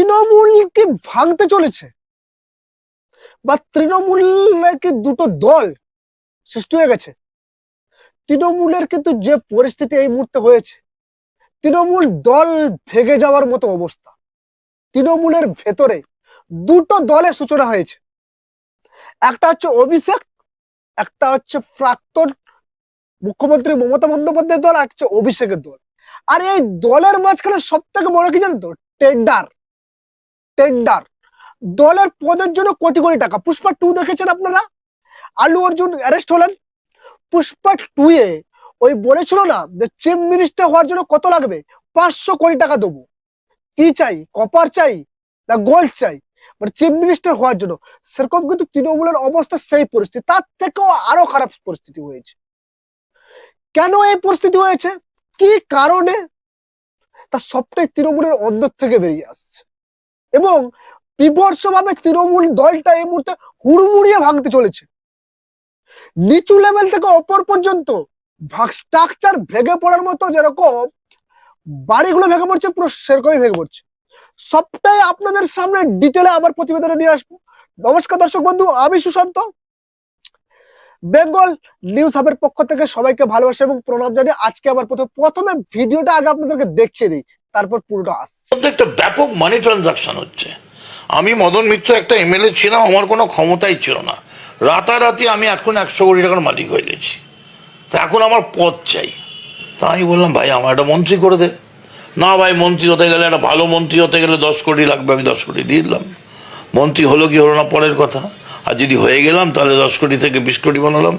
তৃণমূল কি ভাঙতে চলেছে বা তৃণমূল কি দুটো দল সৃষ্টি হয়ে গেছে। তৃণমূলের কিন্তু যে পরিস্থিতি এই মুহূর্তে হয়েছে, তৃণমূল দল ভেগে যাওয়ার মতো অবস্থা। তৃণমূলের ভেতরে দুটো দলের সূচনা হয়েছে। একটা হচ্ছে অভিষেক, একটা হচ্ছে প্রাক্তন মুখ্যমন্ত্রী মমতা বন্দ্যোপাধ্যায়ের দল, আর হচ্ছে অভিষেকের দল। আর এই দলের মাঝখানে সব থেকে বড় কি জানেন তো? টেন্ডার। টেন্ডার দলের পদের জন্য কোটি কোটি টাকা। পুষ্পা টু দেখেছেন আপনারা? আলু অর্জুন অ্যারেস্ট হলেন। পুষ্পা টু এ ওই বলেছিল না যে চিফ মিনিস্টার হওয়ার জন্য কত লাগবে? পাঁচশো কোটি টাকা দেবো। কি চাই? কপার চাই না গোল্ড চাই? মানে চিফ মিনিস্টার হওয়ার জন্য। সেরকম কিন্তু তৃণমূলের অবস্থা সেই পরিস্থিতি। তার থেকেও আরও খারাপ পরিস্থিতি হয়েছে। কেন এই পরিস্থিতি হয়েছে? কি কারণে? তা সবটাই তৃণমূলের অন্তর থেকে বেরিয়ে আসছে। এবং বিভর্ষভাবে তৃণমূল দলটা এই মুহূর্তে হুড়মুড়িয়ে ভাঙতে চলেছে। নিচু লেভেল থেকে অপর পর্যন্ত স্ট্রাকচার ভেঙে পড়ার মতো যেরকম, বাড়িগুলো ভেঙে পড়ছে, পুরো সেরকমই ভেঙে পড়ছে। সবটাই আপনাদের সামনে ডিটেলে আমার প্রতিবেদনে নিয়ে আসব। নমস্কার দর্শক বন্ধু, আমি সুশান্ত। বেঙ্গল নিউজ হাবের পক্ষ থেকে সবাইকে ভালোবাসা এবং প্রণাম জানিয়ে আজকে আবার প্রথমে প্রথমে ভিডিওটা আগে আপনাদেরকে দেখিয়ে দিই। তারপর পুরোটা আসছে। একটা ব্যাপক মানি ট্রানজাকশন হচ্ছে। আমি মদন মিত্র একটা এমএলএ ছিলাম আমার কোনো ক্ষমতাই ছিল না। রাতারাতি আমি এখন একশো কোটি টাকার মালিক হয়ে গেছি। তা এখন আমার পদ চাই। তা আমি বললাম ভাই আমার একটা মন্ত্রী করে দে। না ভাই মন্ত্রী হতে গেলে একটা ভালো মন্ত্রী হতে গেলে দশ কোটি লাগবে আমি দশ কোটি দিয়ে দিলাম। মন্ত্রী হলো কি হলো না পরের কথা। আর যদি হয়ে গেলাম তাহলে দশ কোটি থেকে বিশ কোটি বানালাম।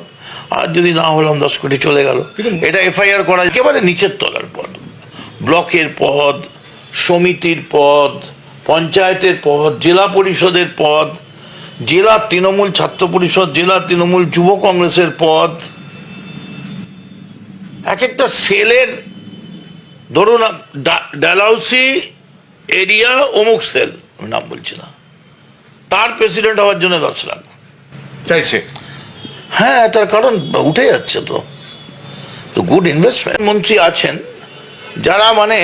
আর যদি না হলাম দশ কোটি চলে গেল। এটা এফআইআর করা একেবারে নিচের তলার পদ ব্লকের পদ সমিতির পদ পঞ্চায়েতের পদ জেলা পরিষদের পদ জেলা তৃণমূল ছাত্র পরিষদ জেলা তৃণমূল যুব কংগ্রেসের পদ। এক একটা সেলের ধরুন ডা- ডালহাউসি এরিয়া অমুক সেল নাম বলছি না। তার প্রেসিডেন্ট হওয়ার জন্য দশ লাখ। চাইছে? হ্যাঁ তার কারণ উঠে যাচ্ছে তো। তো গুড ইনভেস্টমেন্ট মন্ত্রী আছেন। যারা মানে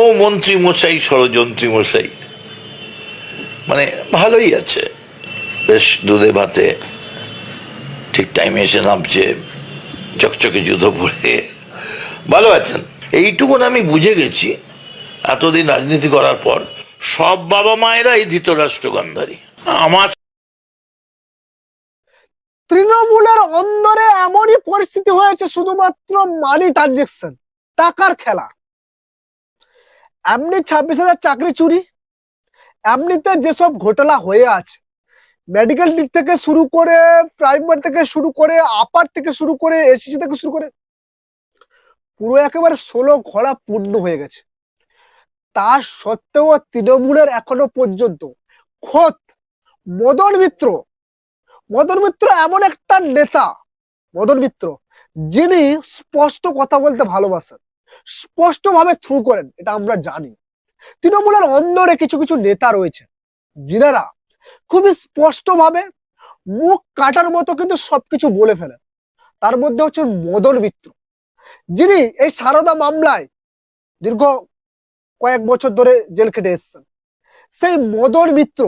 ও মন্ত্রী মশাই, ষড়যন্ত্রী মশাই মানে ভালোই আছে। বেশ দুধে ভাতে ঠিক টাইমে এসে নামছে, চকচকে জুতো পরে ভালো আছেন? এইটুকুন আমি বুঝে গেছি, এতদিন রাজনীতি করার পর সব বাবা মায়েরাই ধৃতরাষ্ট্র গান্ধারী আমার তৃণমূলের অন্দরে এমনই পরিস্থিতি হয়েছে শুধুমাত্র মানি ট্রানজেকশন টাকার খেলা। এমনি ছাব্বিশ হাজার চাকরি চুরি, এমনিতে যেসব ঘোটালা হয়ে আছে মেডিকেল দিক থেকে শুরু করে প্রাইমারি থেকে শুরু করে আপার থেকে শুরু করে এসিসি থেকে শুরু করে, পুরো একেবারে ষোলো ঘোড়া পূর্ণ হয়ে গেছে। তার সত্ত্বেও তৃণমূলের এখনও পর্যন্ত খোদ মদন মিত্র মদন মিত্র এমন একটা নেতা, মদন মিত্র, যিনি স্পষ্ট কথা বলতে ভালোবাসেন স্পষ্ট ভাবে থ্রু করেন, এটা আমরা জানি। তৃণমূলের অন্দরে কিছু কিছু নেতা রয়েছে, যিনারা খুবই স্পষ্ট ভাবে মুখ কাটার মতো কিন্তু সবকিছু বলে ফেলেন। তার মধ্যে হচ্ছে মদন মিত্র, যিনি এই সারদা মামলায় দীর্ঘ কয়েক বছর ধরে জেল খেটে এসছেন। সেই মদন মিত্র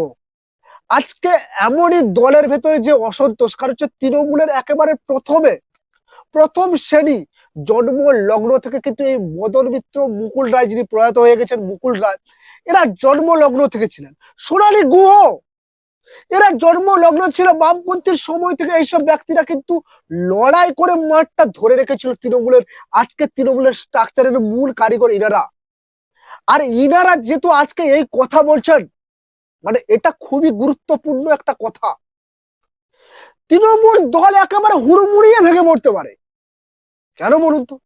আজকে এমনই দলের ভেতরে যে অসন্তোষ, কারণ হচ্ছে তৃণমূলের একেবারে প্রথমে, প্রথম শ্রেণি জন্ম লগ্ন থেকে কিন্তু এই মদন মিত্র, মুকুল রায় যিনি প্রয়াত হয়ে গেছেন, মুকুল রায়, এরা জন্ম লগ্ন থেকে ছিলেন। সোনালী গুহ, এরা জন্ম লগ্ন ছিল বামপন্থীর সময় থেকে এইসব ব্যক্তিরা কিন্তু লড়াই করে মাঠটা ধরে রেখেছিল তৃণমূলের, আজকে তৃণমূলের স্ট্রাকচারের মূল কারিগর ইনারা। আর ইনারা যেহেতু আজকে এই কথা বলছেন মানে এটা খুবই গুরুত্বপূর্ণ একটা কথা। তৃণমূল দল একেবারে হুড়মুড়িয়ে ভেঙে পড়তে পারে। কেন বলুন তো?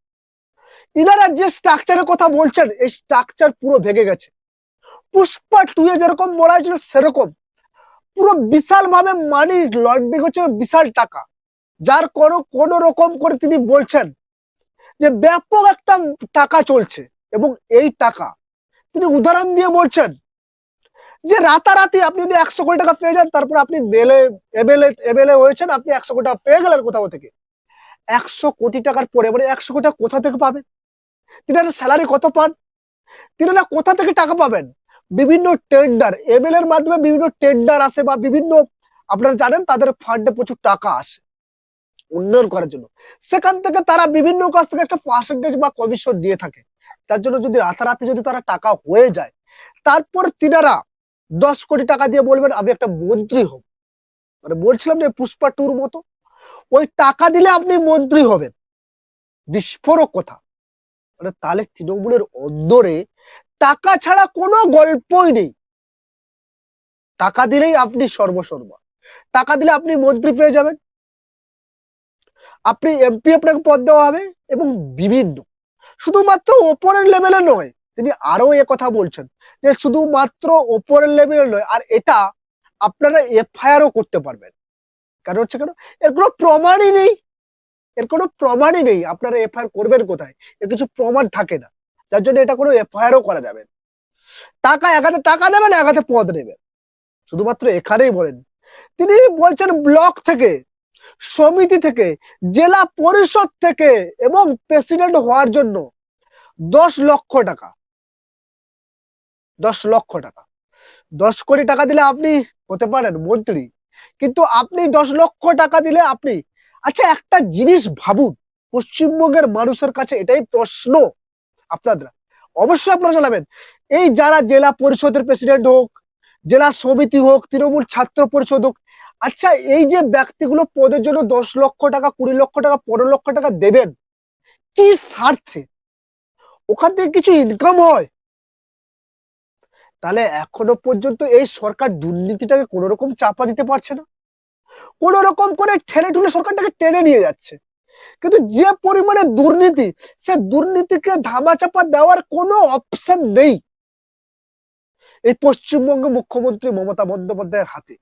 ইনারা যে স্ট্রাকচারের কথা বলছেন, এই স্ট্রাকচার পুরো ভেঙে গেছে। পুষ্পা টুয়ে যেরকম বলা হয়েছিল সেরকম। পুরো বিশাল ভাবে মানি লন্ড্রিং হচ্ছে, বিশাল টাকা। যার কোনো, কোন রকম করে তিনি বলছেন যে, ব্যাপক একটা টাকা চলছে এবং এই টাকা তিনি উদাহরণ দিয়ে বলছেন যে রাতারাতি আপনি যদি একশো কোটি টাকা পেয়ে যান, তারপর আপনি বেলে, এবেলে এবেলে হয়েছেন, আপনি একশো কোটি টাকা পেয়ে গেলেন কোথাও থেকে। একশো কোটি টাকার পরে মানে একশো কোটি টাকা কোথা থেকে পাবেন? তিনি একটা স্যালারি কত পান? তিনারা কোথা থেকে টাকা পাবেন? বিভিন্ন টেন্ডার এর মাধ্যমে বিভিন্ন টেন্ডার আসে বা বিভিন্ন, আপনারা জানেন তাদের ফান্ডে প্রচুর টাকা আসে উন্নয়ন করার জন্য। সেখান থেকে তারা বিভিন্ন কাছ থেকে একটা পার্সেন্টেজ বা কমিশন নিয়ে থাকে। তার জন্য যদি রাতারাতি যদি তারা টাকা হয়ে যায়, তারপর তিনারা দশ কোটি টাকা দিয়ে বলবেন, আমি একটা মন্ত্রী হব। মানে বলছিলাম যে পুষ্পা টুর মতো। ওই টাকা দিলে আপনি মন্ত্রী হবেন। বিস্ফোরক কথা। মানে তাহলে তৃণমূলের অন্দরে টাকা ছাড়া কোনো গল্পই নেই। টাকা দিলেই আপনি সর্বসর্বা টাকা দিলে আপনি মন্ত্রী পেয়ে যাবেন। আপনি এমপি আপনাকে পদ দেওয়া হবে এবং বিভিন্ন। শুধুমাত্র ওপরের লেভেলে নয় তিনি আরও এ কথা বলছেন যে শুধুমাত্র ওপরের লেভেলে নয়, আর এটা আপনারা এফআইআরও করতে পারবেন। কারণ হচ্ছে কেন? এর কোনো প্রমাণই নেই। এর কোনো প্রমাণই নেই আপনারা এফআইআর করবেন কোথায়। এর কিছু প্রমাণ থাকে না। যার জন্য এটা কোনো এফআইআরও করা যাবে টাকা এক হাতে টাকা দেবেন, এক হাতে পদ নেবেন। শুধুমাত্র এখানেই বলেন। তিনি বলছেন ব্লক থেকে, সমিতি থেকে, জেলা পরিষদ থেকে এবং প্রেসিডেন্ট হওয়ার জন্য দশ লক্ষ টাকা। দশ লক্ষ টাকা। দশ কোটি টাকা দিলে আপনি হতে পারেন মন্ত্রী, কিন্তু আপনি দশ লক্ষ টাকা দিলে আপনি আচ্ছা একটা জিনিস ভাবুন, পশ্চিমবঙ্গের মানুষের কাছে এটাই প্রশ্ন আপনারা অবশ্যই আপনারা জানাবেন, এই যারা জেলা পরিষদের প্রেসিডেন্ট হোক, জেলা সমিতি হোক, তৃণমূল ছাত্র পরিষদ হোক আচ্ছা এই যে ব্যক্তিগুলো পদের জন্য দশ লক্ষ টাকা, কুড়ি লক্ষ টাকা, পনেরো লক্ষ টাকা দেবেন, কি স্বার্থে? ওখান থেকে কিছু ইনকাম হয়। তাহলে এখনও পর্যন্ত এই সরকার দুর্নীতিটাকে কোন রকম চাপা দিতে পারছে না? কোন রকম করে ঠেলে ঠুলে সরকারটাকে টেনে নিয়ে যাচ্ছে। কিন্তু যে পরিমাণে দুর্নীতি, সে দুর্নীতিকে ধামাচাপা দেওয়ার কোনো অপশন নেই। এই পশ্চিমবঙ্গ মুখ্যমন্ত্রী মমতা বন্দ্যোপাধ্যায়ের হাতে।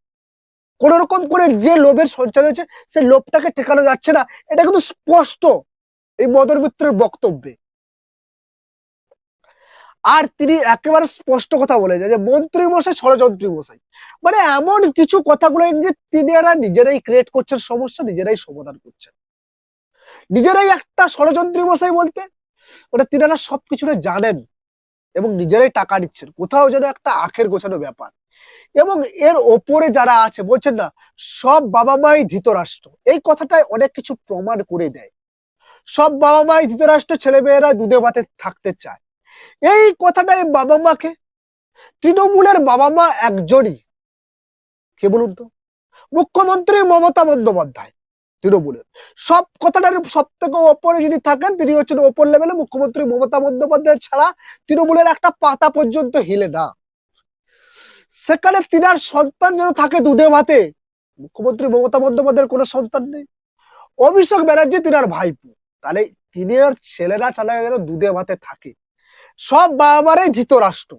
কোন রকম করে যে লোভের সঞ্চার হয়েছে, সে লোভটাকে ঠেকানো যাচ্ছে না। এটা কিন্তু স্পষ্ট এই মদন মিত্রের বক্তব্যে। আর তিনি একেবারে স্পষ্ট কথা বলে যায় যে মন্ত্রী মশাই ষড়যন্ত্রী মশাই মানে এমন কিছু কথাগুলো তিনারা নিজেরাই ক্রিয়েট করছেন, সমস্যা নিজেরাই সমাধান করছেন। নিজেরাই একটা ষড়যন্ত্রী মশাই বলতে ওটা তিনারা সবকিছুটা জানেন এবং নিজেরাই টাকা নিচ্ছেন। কোথাও যেন একটা আখের গোছানো ব্যাপার। এবং এর ওপরে যারা আছে, বলছেন না, সব বাবা মাই ধৃতরাষ্ট্র। এই কথাটাই অনেক কিছু প্রমাণ করে দেয়। সব বাবা মাই ধৃতরাষ্ট্র ছেলেমেয়েরা দুধে ভাতে থাকতে চায়। এই কথাটাই বাবা মাকে তৃণমূলের বাবা মা একজনই। কে বলুন তো? মুখ্যমন্ত্রী মমতা বন্দ্যোপাধ্যায়, তৃণমূলের। সব কথাটার সব থেকে ওপরে যিনি থাকেন, তিনি হচ্ছেন ওপর লেভেলে মুখ্যমন্ত্রী মমতা বন্দ্যোপাধ্যায় ছাড়া তৃণমূলের একটা পাতা পর্যন্ত হিলে না। সেখানে তিনার সন্তান যেন থাকে দুধে ভাতে, মুখ্যমন্ত্রী মমতা বন্দ্যোপাধ্যায়ের কোনো সন্তান নেই। অভিষেক ব্যানার্জি তিনার ভাইপো। তাহলে তিনের ছেলেরা ছাড়া যেন দুধে ভাতে থাকে। সব বাবা মারাই ধৃতরাষ্ট্র।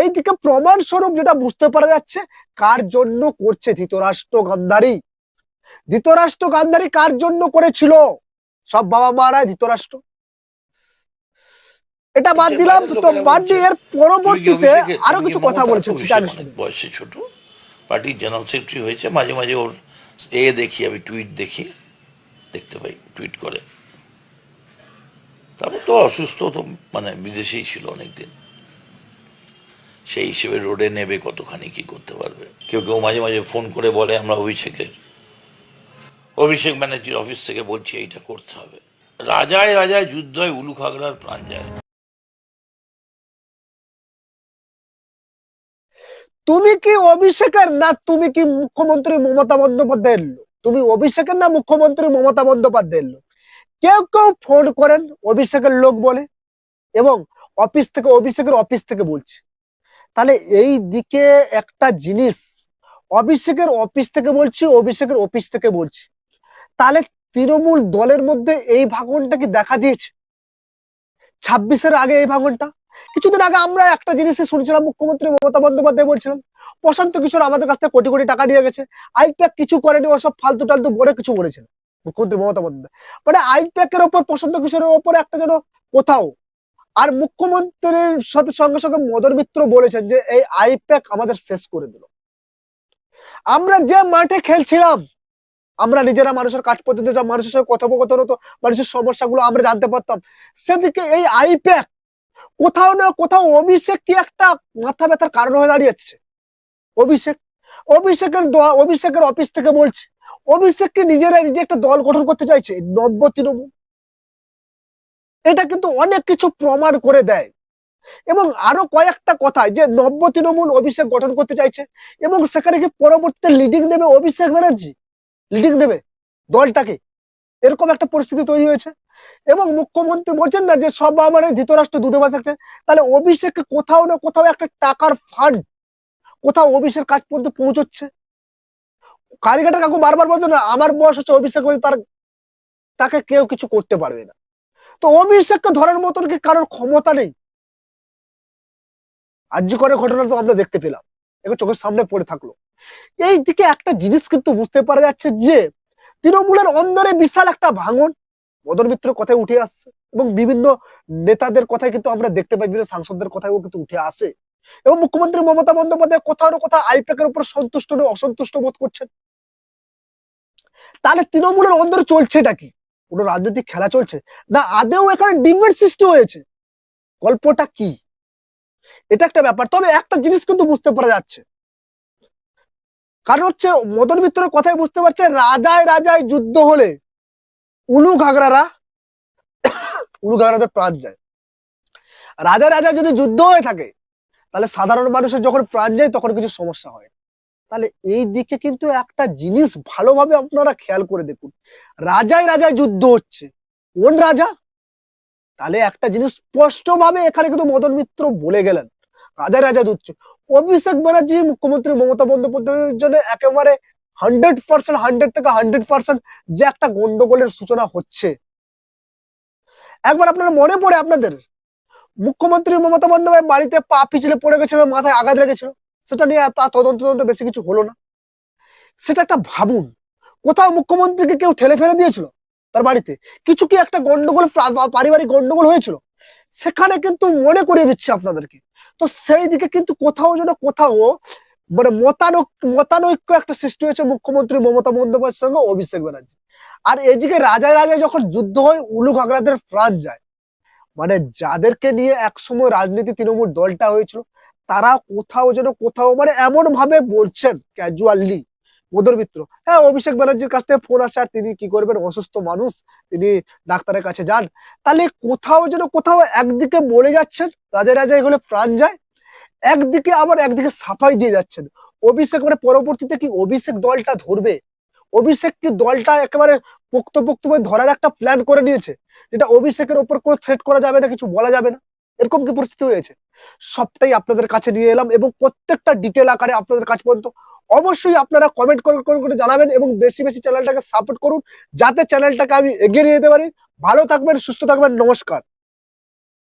এই দিকে প্রমাণ স্বরূপ যেটা বুঝতে পারা যাচ্ছে কার জন্য করছে ধৃতরাষ্ট্র গান্ধারী? ধৃতরাষ্ট্র গান্ধারী কার জন্য করেছিল? সব বাবা মারাই ধৃতরাষ্ট্র। এটা বাদ দিলাম তো বাদ দিয়ে এর পরবর্তীতে আরও কিছু কথা বলেছেন সেটা বয়সে ছোট? পার্টির জেনারেল সেক্রেটারি হয়েছে মাঝে মাঝে ওর এ দেখি আমি টুইট দেখি দেখতে পাই টুইট করে। তারপর তো অসুস্থ তো মানে বিদেশেই ছিল অনেকদিন। সেই হিসেবে রোডে নেবে কতখানি কি করতে পারবে? কেউ কেউ মাঝে মাঝে ফোন করে বলে আমরা অভিষেকের, অভিষেক ব্যানার্জির অফিস থেকে বলছি এইটা করতে হবে। রাজায় রাজায় যুদ্ধ হয় উলু খাগড়ার প্রাণ যায়। তুমি কি অভিষেকের না তুমি কি মুখ্যমন্ত্রী মমতা বন্দ্যোপাধ্যায়ের তুমি অভিষেকের না মুখ্যমন্ত্রী মমতা বন্দ্যোপাধ্যায়ের লোক? কেউ কেউ ফোন করেন, অভিষেকের লোক বলে এবং অফিস থেকে, অভিষেকের অফিস থেকে বলছে। তাহলে এই দিকে একটা জিনিস, অভিষেকের অফিস থেকে বলছি, অভিষেকের অফিস থেকে বলছি। তাহলে তৃণমূল দলের মধ্যে এই ভাগনটা কি দেখা দিয়েছে? ছাব্বিশের আগে এই ভাগনটা? কিছুদিন আগে আমরা একটা জিনিসই শুনছিলাম, মুখ্যমন্ত্রী মমতা বন্দ্যোপাধ্যায় বলছিলেন, প্রশান্ত কিশোর আমাদের কাছ থেকে কোটি কোটি টাকা নিয়ে গেছে, আইপ্যাক কিছু করেনি, ওসব ফালতু টালতু বলে কিছু বলেছেন মুখ্যমন্ত্রী মমতা বন্দ্যোপাধ্যায়। মানে আইপ্যাকের ওপর, প্রশান্ত কিশোরের ওপর একটা যেন কোথাও। আর মুখ্যমন্ত্রীর সাথে সঙ্গে সঙ্গে মদন মিত্র বলেছেন যে, এই আইপ্যাক আমাদের শেষ করে দিল। আমরা যে মাঠে খেলছিলাম, আমরা নিজেরা মানুষের কাঠ পর্যন্ত যা মানুষের সঙ্গে কথোপকথন হতো, মানুষের সমস্যাগুলো আমরা জানতে পারতাম। সেদিকে এই আইপ্যাক কোথাও না কোথাও অভিষেক কি একটা মাথা ব্যথার কারণ হয়ে দাঁড়িয়েছে? অভিষেক, অভিষেকের দ- অভিষেকের অফিস থেকে বলছে। অভিষেককে নিজেরা নিজে একটা দল গঠন করতে চাইছে নব্য তৃণমূল। এটা কিন্তু অনেক কিছু প্রমাণ করে দেয়। এবং আরও কয়েকটা কথা যে নব্য তৃণমূল অভিষেক গঠন করতে চাইছে, এবং সেখানে কি পরবর্তীতে লিডিং দেবে অভিষেক ব্যানার্জি? লিডিং দেবে দলটাকে। এরকম একটা পরিস্থিতি তৈরি হয়েছে। এবং মুখ্যমন্ত্রী বলছেন না যে সব আমার ধৃতরাষ্ট্র দুধে ভাত থাকছে তাহলে অভিষেককে কোথাও না কোথাও একটা টাকার ফান্ড কোথাও অভিষেক কাজ পর্যন্ত পৌঁছচ্ছে। কালীঘাটের কাকু বারবার বলতো না, আমার বয়স হচ্ছে অভিষেক তার, তাকে কেউ কিছু করতে পারবে না। তো অভিষেককে ধরার মতন কি কারোর ক্ষমতা নেই? আর্য করে ঘটনা তো আমরা দেখতে পেলাম, এবার চোখের সামনে পড়ে থাকল। এই দিকে একটা জিনিস কিন্তু বুঝতে পারা যাচ্ছে যে, তৃণমূলের অন্দরে বিশাল একটা ভাঙন, মদন মিত্রের কথায় উঠে আসছে এবং বিভিন্ন নেতাদের কথায় কিন্তু আমরা দেখতে পাই, বিভিন্ন সাংসদদের কথাও কিন্তু উঠে আসে। এবং মুখ্যমন্ত্রী মমতা বন্দ্যোপাধ্যায় কোথাও কোথাও আইপ্যাকের উপর সন্তুষ্ট অসন্তুষ্ট বোধ করছেন। তাহলে তৃণমূলের অন্দরে চলছেটা কি? কোনো রাজনৈতিক খেলা চলছে? না আদেও এখানে ডিমের সৃষ্টি হয়েছে? গল্পটা কি? এটা একটা ব্যাপার। তবে একটা জিনিস কিন্তু বুঝতে পারা যাচ্ছে। কারণ হচ্ছে মদন মিত্রের কথাই বুঝতে পারছে, রাজায় রাজায় যুদ্ধ হলে উলু ঘাগরারা, উলু ঘাগরাদের প্রাণ যায়। রাজা রাজা যদি যুদ্ধ হয়ে থাকে, তাহলে সাধারণ মানুষের যখন প্রাণ যায়, তখন কিছু সমস্যা হয়। তাহলে এই দিকে কিন্তু একটা জিনিস ভালোভাবে আপনারা খেয়াল করে দেখুন। রাজায় রাজায় যুদ্ধ হচ্ছে। কোন রাজা? তাহলে একটা জিনিস স্পষ্টভাবে এখানে কিন্তু মদন মিত্র বলে গেলেন। রাজা রাজা দুচ্ছ অভিষেক ব্যানার্জি, মুখ্যমন্ত্রী মমতা বন্দ্যোপাধ্যায়ের জন্য একেবারে হান্ড্রেড পার্সেন্ট হান্ড্রেড থেকে হান্ড্রেড পার্সেন্ট যে একটা গন্ডগোলের সূচনা হচ্ছে। একবার আপনার মনে পড়ে আপনাদের? মুখ্যমন্ত্রী মমতা বন্দ্যোপাধ্যায় বাড়িতে পা পিছলে পড়ে গেছিল, মাথায় আঘাত লেগেছিল। সেটা নিয়ে তদন্ত তদন্ত বেশি কিছু হলো না। সেটা একটা ভাবুন। কোথাও মুখ্যমন্ত্রীকে কেউ ঠেলে ফেলে দিয়েছিল তার বাড়িতে? কিছু কি একটা গন্ডগোল পারিবারিক গন্ডগোল হয়েছিল? সেখানে কিন্তু মনে করিয়ে দিচ্ছে আপনাদেরকে। তো সেই দিকে কিন্তু কোথাও যেন কোথাও মানে মতানৈক্য মতানৈক্য একটা সৃষ্টি হয়েছে মুখ্যমন্ত্রী মমতা বন্দ্যোপাধ্যায়ের সঙ্গে অভিষেক ব্যানার্জি। আর এদিকে রাজায় রাজায় যখন যুদ্ধ হয়, উলু ঘাগরাদের প্রাণ যায়। মানে যাদেরকে নিয়ে একসময় রাজনীতি তৃণমূল দলটা হয়েছিল তারা কোথাও যেন কোথাও মানে এমন ভাবে বলছেন ক্যাজুয়ালি মদর মিত্র। হ্যাঁ অভিষেক ব্যানার্জির কাছ থেকে ফোন আসে তিনি কি করবেন? অসুস্থ মানুষ, তিনি ডাক্তারের কাছে যান। তাহলে কোথাও যেন কোথাও একদিকে বলে যাচ্ছেন, রাজা রাজায় হলে প্রাণ যায়, একদিকে আবার একদিকে সাফাই দিয়ে যাচ্ছেন। অভিষেক মানে পরবর্তীতে কি অভিষেক দলটা ধরবে? অভিষেক কি দলটা একেবারে পোক্ত পোক্ত ধরার একটা প্ল্যান করে নিয়েছে? যেটা অভিষেকের উপর কোনো থ্রেট করা যাবে না, কিছু বলা যাবে না? এরকম কি পরিস্থিতি হয়েছে? সবটাই আপনাদের কাছে নিয়ে এলাম এবং প্রত্যেকটা ডিটেল আকারে আপনাদের কাছ পর্যন্ত অবশ্যই আপনারা কমেন্ট করে করে জানাবেন এবং বেশি বেশি চ্যানেলটাকে সাপোর্ট করুন, যাতে চ্যানেলটাকে আমি এগিয়ে নিয়ে যেতে পারি। ভালো থাকবেন, সুস্থ থাকবেন, নমস্কার।